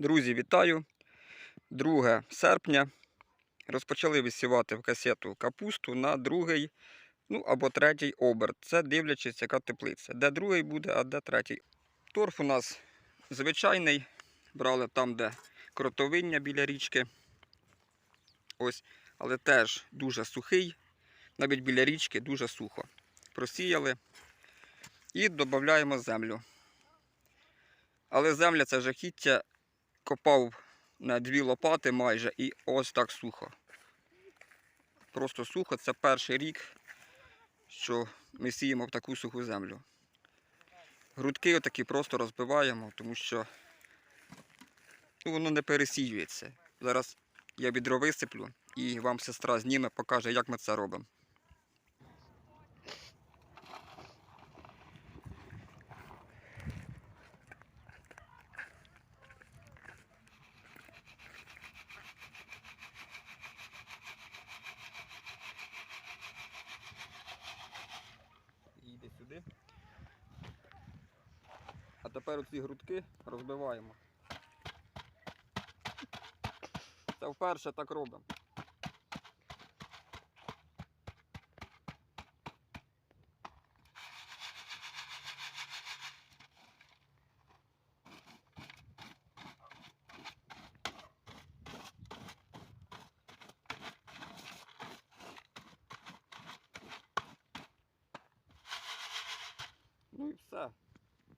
Друзі, вітаю! 2 серпня. Розпочали висівати в касету капусту на другий, ну або третій оберт. Це дивлячись, яка теплиця. Де другий буде, а де третій. Торф у нас звичайний. Брали там, де кротовиння біля річки. Ось, але теж дуже сухий. Навіть біля річки дуже сухо. Просіяли і додаємо землю. Але земля це жахіття копав на дві лопати майже і ось так сухо. Просто сухо. Це перший рік, що ми сіємо в таку суху землю. Грудки отакі просто розбиваємо, тому що ну, воно не пересіюється. Зараз я відро висиплю і вам сестра зніме, покаже, як ми це робимо. Тепер оці грудки розбиваємо. Це вперше так робимо. Ну і все.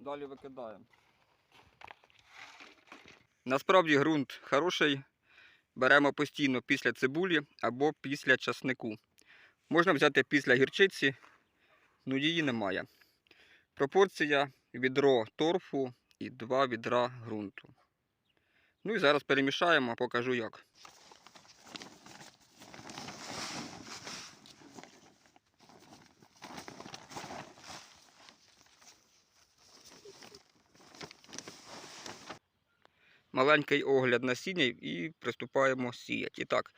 Далі викидаємо. Насправді ґрунт хороший. Беремо постійно після цибулі або після часнику. Можна взяти після гірчиці, але її немає. Пропорція відро торфу і два відра ґрунту. Ну і зараз перемішаємо, покажу як. Маленький огляд насіння і приступаємо сіяти. І так,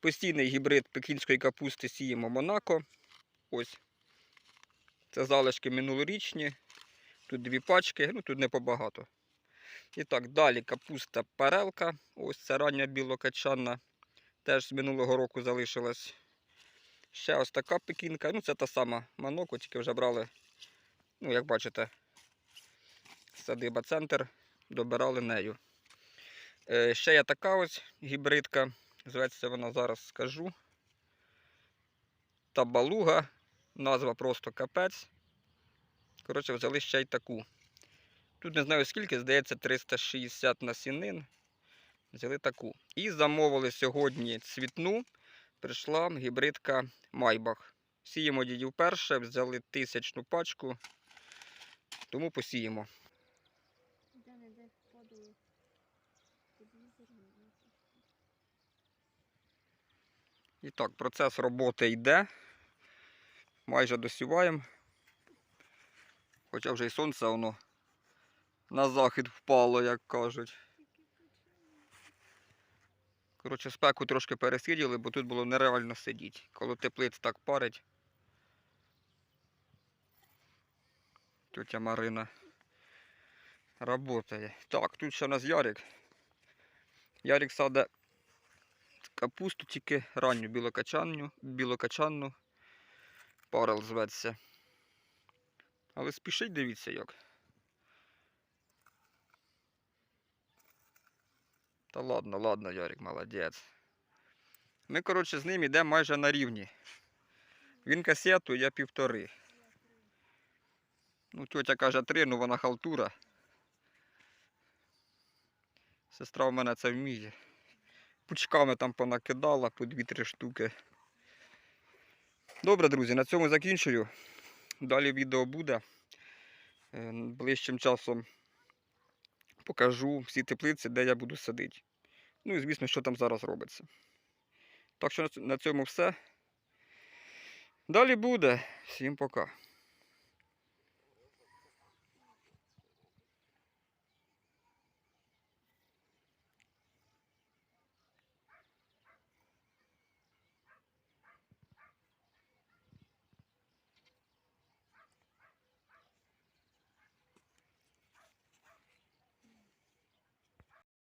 постійний гібрид пекінської капусти сіємо Монако. Ось. Це залишки минулорічні. Тут дві пачки, ну тут не побагато. І так, далі капуста парелка. Ось це рання білокачанна. Теж з минулого року залишилась. Ще ось така пекінка. Ну, це та сама Монако, тільки вже брали, ну, як бачите, садиба центр, добирали нею. Е, Ще є така ось гібридка. Зветься вона зараз скажу. Табалуга. Назва просто капець. Коротше, взяли ще й таку. Тут не знаю скільки, здається, 360 насінин. Взяли таку. І замовили сьогодні цвітну. Прийшла гібридка Майбах. Сіємо її вперше, взяли тисячну пачку, тому посіємо. Де не де падає телевізор. І так, процес роботи йде. Майже досіваємо. Хоча вже і сонце воно на захід впало, як кажуть. Коротше, спеку трошки пересиділи, бо тут було нереально сидіти. Коли теплиць так парить. Тетя Марина работає. Так, тут ще у нас Ярик. Ярик саде капусту тільки ранню білокачанну, білокачанну. Парел зветься. Але спішить, дивіться як. Та ладно, ладно, Ярик, молодець. Ми, коротше, з ним йдемо майже на рівні. Він касету, я півтори. Ну, тьотя каже три, ну вона халтура. Сестра в мене це вміє. Пучками там понакидала по 2-3 штуки. Добре, друзі, на цьому закінчую. Далі відео буде. Е, Ближчим часом покажу всі теплиці, де я буду садити. Ну і звісно, що там зараз робиться. Так що на цьому все. Далі буде. Всім пока.